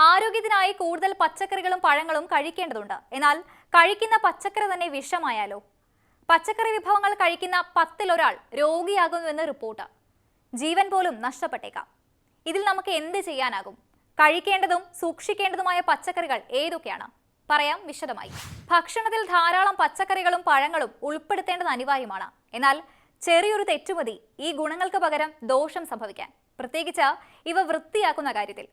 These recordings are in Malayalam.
ആരോഗ്യത്തിനായി കൂടുതൽ പച്ചക്കറികളും പഴങ്ങളും കഴിക്കേണ്ടതുണ്ട്. എന്നാൽ കഴിക്കുന്ന പച്ചക്കറി തന്നെ വിഷമായാലോ? പച്ചക്കറി വിഭവങ്ങൾ കഴിക്കുന്ന പത്തിലൊരാൾ രോഗിയാകുന്നുവെന്ന് റിപ്പോർട്ട്. ജീവൻ പോലും നഷ്ടപ്പെട്ടേക്കാം. ഇതിൽ നമുക്ക് എന്ത് ചെയ്യാനാകും? കഴിക്കേണ്ടതും സൂക്ഷിക്കേണ്ടതുമായ പച്ചക്കറികൾ ഏതൊക്കെയാണ്? പറയാം വിശദമായി. ഭക്ഷണത്തിൽ ധാരാളം പച്ചക്കറികളും പഴങ്ങളും ഉൾപ്പെടുത്തേണ്ടത് അനിവാര്യമാണ്. എന്നാൽ ചെറിയൊരു തെറ്റുമതി ഈ ഗുണങ്ങൾക്ക് പകരം ദോഷം സംഭവിക്കാൻ. പ്രത്യേകിച്ച് ഇവ വൃത്തിയാക്കുന്ന കാര്യത്തിൽ.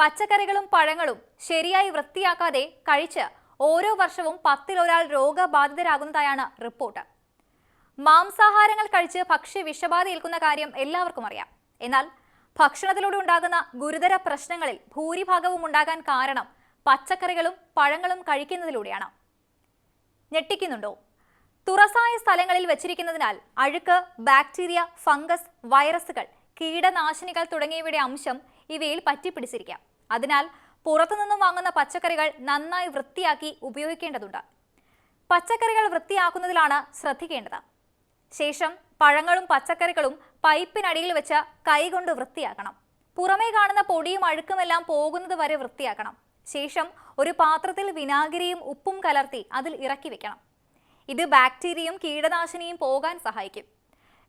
പച്ചക്കറികളും പഴങ്ങളും ശരിയായി വൃത്തിയാക്കാതെ കഴിച്ച് ഓരോ വർഷവും പത്തിലൊരാൾ രോഗബാധിതരാകുന്നതായാണ് റിപ്പോർട്ട്. മാംസാഹാരങ്ങൾ കഴിച്ച് ഭക്ഷ്യ വിഷബാധ ഏൽക്കുന്ന കാര്യം എല്ലാവർക്കും അറിയാം. എന്നാൽ ഭക്ഷണത്തിലൂടെ ഉണ്ടാകുന്ന ഗുരുതര പ്രശ്നങ്ങളിൽ ഭൂരിഭാഗവും ഉണ്ടാകാൻ കാരണം പച്ചക്കറികളും പഴങ്ങളും കഴിക്കുന്നതിലൂടെയാണ്. ഞെട്ടിക്കുന്നുണ്ടോ? തുറസായ സ്ഥലങ്ങളിൽ വെച്ചിരിക്കുന്നതിനാൽ അഴുക്ക് ബാക്ടീരിയ ഫംഗസ് വൈറസുകൾ കീടനാശിനികൾ തുടങ്ങിയവയുടെ അംശം ഇവയിൽ പറ്റിപ്പിടിച്ചിരിക്കാം. അതിനാൽ പുറത്തുനിന്നും വാങ്ങുന്ന പച്ചക്കറികൾ നന്നായി വൃത്തിയാക്കി ഉപയോഗിക്കേണ്ടതുണ്ട്. പച്ചക്കറികൾ വൃത്തിയാക്കുന്നതിലാണ് ശ്രദ്ധിക്കേണ്ടത്. ശേഷം പഴങ്ങളും പച്ചക്കറികളും പൈപ്പിനടിയിൽ വെച്ച് കൈകൊണ്ട് വൃത്തിയാക്കണം. പുറമേ കാണുന്ന പൊടിയും അഴുക്കുമെല്ലാം പോകുന്നത് വരെ വൃത്തിയാക്കണം. ശേഷം ഒരു പാത്രത്തിൽ വിനാഗിരിയും ഉപ്പും കലർത്തി അതിൽ ഇറക്കി വെക്കണം. ഇത് ബാക്ടീരിയയും കീടനാശിനിയും പോകാൻ സഹായിക്കും.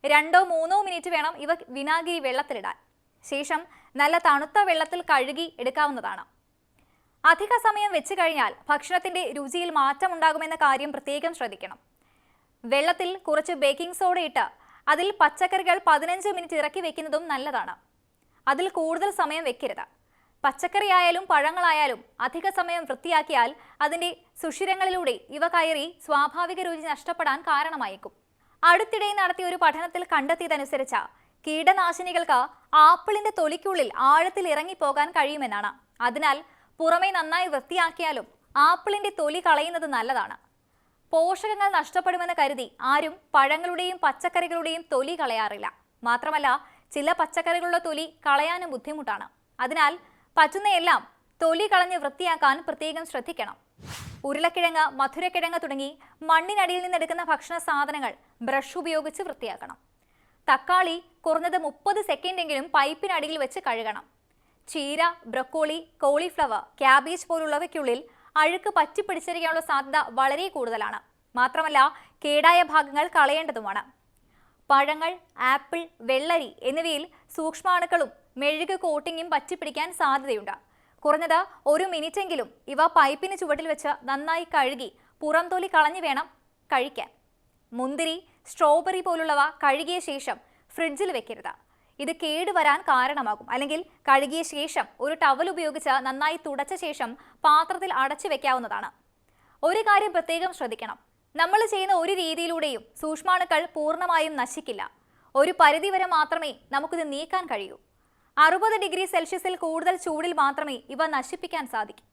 രണ്ടോ മൂന്നോ മിനിറ്റ് വേണം ഇവ വിനാഗിരി വെള്ളത്തിലിടാൻ. ശേഷം നല്ല തണുത്ത വെള്ളത്തിൽ കഴുകി എടുക്കാവുന്നതാണ്. അധിക സമയം വെച്ച് കഴിഞ്ഞാൽ ഭക്ഷണത്തിന്റെ രുചിയിൽ മാറ്റമുണ്ടാകുമെന്ന കാര്യം പ്രത്യേകം ശ്രദ്ധിക്കണം. വെള്ളത്തിൽ കുറച്ച് ബേക്കിംഗ് സോഡ ഇട്ട് അതിൽ പച്ചക്കറികൾ പതിനഞ്ച് മിനിറ്റ് ഇറക്കി വെക്കുന്നതും നല്ലതാണ്. അതിൽ കൂടുതൽ സമയം വെക്കരുത്. പച്ചക്കറി ആയാലും പഴങ്ങളായാലും അധിക സമയം വൃത്തിയാക്കിയാൽ അതിന്റെ സുഷിരങ്ങളിലൂടെ ഇവ കയറി സ്വാഭാവിക രുചി നഷ്ടപ്പെടാൻ കാരണമായേക്കും. അടുത്തിടെ നടത്തിയ ഒരു പഠനത്തിൽ കണ്ടെത്തിയതനുസരിച്ച് കീടനാശിനികൾക്ക് ആപ്പിളിന്റെ തൊലിക്കുള്ളിൽ ആഴത്തിൽ ഇറങ്ങിപ്പോകാൻ കഴിയുമെന്നാണ്. അതിനാൽ പുറമേ നന്നായി വൃത്തിയാക്കിയാലും ആപ്പിളിന്റെ തൊലി കളയുന്നത് നല്ലതാണ്. പോഷകങ്ങൾ നഷ്ടപ്പെടുമെന്ന് കരുതി ആരും പഴങ്ങളുടെയും പച്ചക്കറികളുടെയും തൊലി കളയാറില്ല. മാത്രമല്ല ചില പച്ചക്കറികളുടെ തൊലി കളയാനും ബുദ്ധിമുട്ടാണ്. അതിനാൽ പറ്റുന്നയെല്ലാം തൊലി കളഞ്ഞ് വൃത്തിയാക്കാൻ പ്രത്യേകം ശ്രദ്ധിക്കണം. ഉരുളക്കിഴങ്ങ് മധുരക്കിഴങ്ങ് തുടങ്ങി മണ്ണിനടിയിൽ നിന്നെടുക്കുന്ന ഭക്ഷണ സാധനങ്ങൾ ബ്രഷ് ഉപയോഗിച്ച് വൃത്തിയാക്കണം. തക്കാളി കുറഞ്ഞത് മുപ്പത് സെക്കൻഡെങ്കിലും പൈപ്പിനടിയിൽ വെച്ച് കഴുകണം. ചീര ബ്രക്കോളി കോളിഫ്ലവർ ക്യാബേജ് പോലുള്ളവയ്ക്കുള്ളിൽ അഴുക്ക് പറ്റിപ്പിടിച്ചിരിക്കാനുള്ള സാധ്യത വളരെ കൂടുതലാണ്. മാത്രമല്ല കേടായ ഭാഗങ്ങൾ കളയേണ്ടതുമാണ്. പഴങ്ങൾ ആപ്പിൾ വെള്ളരി എന്നിവയിൽ സൂക്ഷ്മാണുക്കളും മെഴുക് കോട്ടിങ്ങും പറ്റിപ്പിടിക്കാൻ സാധ്യതയുണ്ട്. കുറഞ്ഞത് ഒരു മിനിറ്റെങ്കിലും ഇവ പൈപ്പിന് ചുവട്ടിൽ വെച്ച് നന്നായി കഴുകി പുറംതൊലി കളഞ്ഞു വേണം കഴിക്കാൻ. മുന്തിരി സ്ട്രോബെറി പോലുള്ളവ കഴുകിയ ശേഷം ഫ്രിഡ്ജിൽ വെക്കരുത്. ഇത് കേടുവരാൻ കാരണമാകും. അല്ലെങ്കിൽ കഴുകിയ ശേഷം ഒരു ടവൽ ഉപയോഗിച്ച് നന്നായി തുടച്ച ശേഷം പാത്രത്തിൽ അടച്ചു വെക്കാവുന്നതാണ്. ഒരു കാര്യം പ്രത്യേകം ശ്രദ്ധിക്കണം. നമ്മൾ ചെയ്യുന്ന ഒരു രീതിയിലൂടെയും സൂക്ഷ്മാണുക്കൾ പൂർണമായും നശിക്കില്ല. ഒരു പരിധിവരെ മാത്രമേ നമുക്കിത് നീക്കാൻ കഴിയൂ. അറുപത് ഡിഗ്രി സെൽഷ്യസിൽ കൂടുതൽ ചൂടിൽ മാത്രമേ ഇവ നശിപ്പിക്കാൻ സാധിക്കൂ.